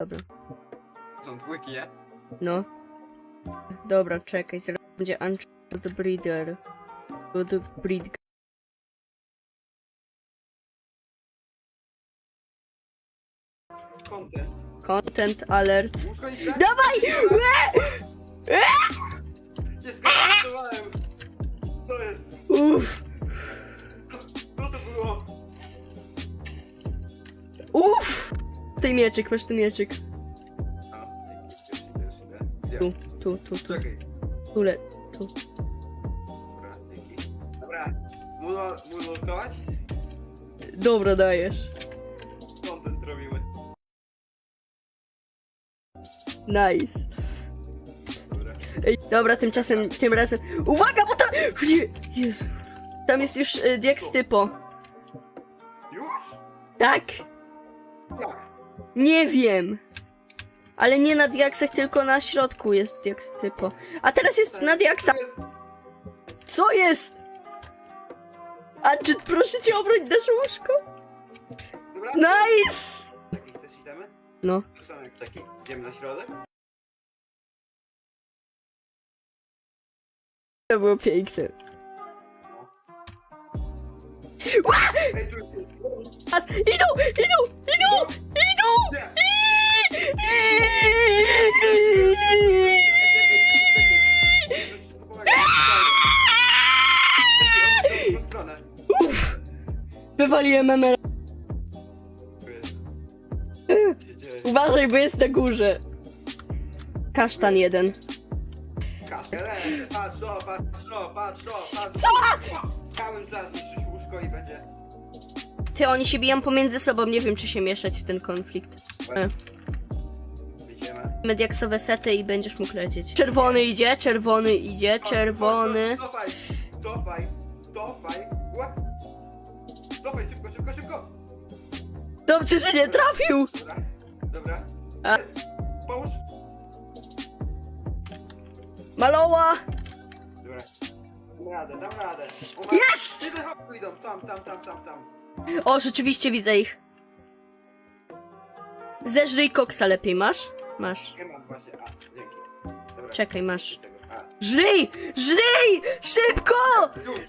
Dobra. Są dwójki, nie? No. Dobra, czekaj, zaraz będzie Uncharted Breeder. Good Breed. Content. Content alert. Łóżko i ślad? Dawaj! Nie Ty mieczyk, masz ten mieczyk. A, nie, Tu, tu, tu, tu, Czekaj. tu, le, tu. Dobra, dzięki. Dobra. Mulo? Dobra, dajesz. Content robimy. Nice. Dobra. Ej, dobra, tymczasem, tym razem... Uwaga, bo tam... Je- Jezu. Tam jest już y, Typo. Już? Tak? Jak? Nie wiem. Ale nie na Diaksach, tylko na środku jest Diax Typo. A teraz jest na Diaksach. Co jest? A czy proszę cię obroń nasze łóżko? Dobra. Nice! Taki chcesz itemy? No. Taki. Idziemy na środek? To było piękne. Ej, tu jest... As, idą, idą! Wywaliłem MMR. Uważaj, bo jest na górze. Kasztan jeden. Patrz to, patrz to, patrz to, patrz Co? Całym zaraz zniszczysz łóżko i będzie. Ty, oni się biją pomiędzy sobą, nie wiem czy się mieszać w ten konflikt. E. Mediaksowe sety i będziesz mógł lecieć. Czerwony idzie, czerwony idzie, czerwony. Cofaj, cofaj, cofaj. Cofaj, szybko, szybko, szybko. Dobrze, że nie trafił! Dobra, dobra. A. Pomóż. Maloła! Dobra. Dam radę, dam radę. Uwaga. Jest! Tyle hopku idą, tam, tam, tam, tam, tam. O, rzeczywiście widzę ich. Zeżryj koksa lepiej, masz? Masz. Nie mam właśnie, a, dzięki. Dobra. Czekaj, masz. Tego. A, Żyj! Żyj! Szybko! już.